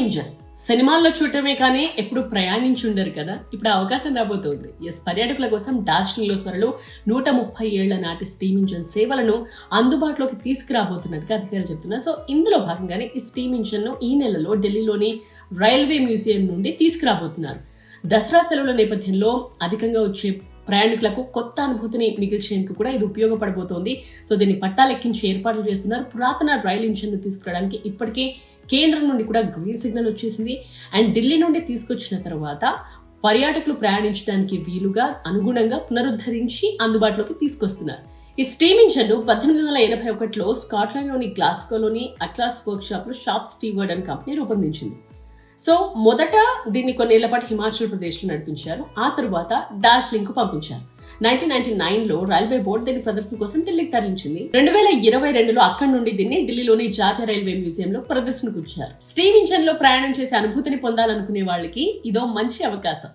Engine సినిమాల్లో చూడటమే కానీ ఎప్పుడు ప్రయాణించి ఉండరు కదా. ఇప్పుడు అవకాశం రాబోతోంది. ఎస్ పర్యాటకుల కోసం డార్జిలింగ్లో త్వరలో నూట ముప్పై ఏళ్ళ నాటి స్టీమ్ ఇంజన్ సేవలను అందుబాటులోకి తీసుకురాబోతున్నట్టుగా అధికారులు చెప్తున్నారు. సో ఇందులో భాగంగానే ఈ స్టీమ్ ఇంజన్ను ఈ నెలలో ఢిల్లీలోని రైల్వే మ్యూజియం నుండి తీసుకురాబోతున్నారు. దసరా సెలవుల నేపథ్యంలో అధికంగా వచ్చే ప్రయాణికులకు కొత్త అనుభూతిని మిగిల్చేందుకు కూడా ఇది ఉపయోగపడబోతోంది. సో దీన్ని పట్టాలెక్కించి ఏర్పాట్లు చేస్తున్నారు. పురాతన రైలు ఇంజన్ను తీసుకురావడానికి ఇప్పటికే కేంద్రం నుండి కూడా గ్రీన్ సిగ్నల్ వచ్చేసింది. అండ్ ఢిల్లీ నుండి తీసుకొచ్చిన తర్వాత పర్యాటకులు ప్రయాణించడానికి వీలుగా అనుగుణంగా పునరుద్ధరించి అందుబాటులోకి తీసుకొస్తున్నారు. ఈ స్టీమ్ ఇంజన్ను పద్దెనిమిది వందల ఎనభై ఒకటిలో స్కాట్లాండ్లోని గ్లాస్కోలోని అట్లాస్ వర్క్ షాప్లో షాప్ స్టీవర్డ్ అండ్ కంపెనీ రూపొందించింది. సో మొదట దీన్ని కొన్నేళ్ళ పాటు హిమాచల్ ప్రదేశ్లో నడిపించారు. ఆ తరువాత డార్జిలింగ్కు పంపించారు. నైన్టీన్ నైన్టీ నైన్లో రైల్వే బోర్డు దీని ప్రదర్శన కోసం ఢిల్లీకి తరలించింది. రెండు వేల ఇరవై రెండులో అక్కడి నుండి దీన్ని ఢిల్లీలోని జాతీయ రైల్వే మ్యూజియం లో ప్రదర్శనకు ఉంచారు స్టీమ్ ఇంజన్లో ప్రయాణం చేసే అనుభూతిని పొందాలనుకునే వాళ్ళకి ఇదో మంచి అవకాశం.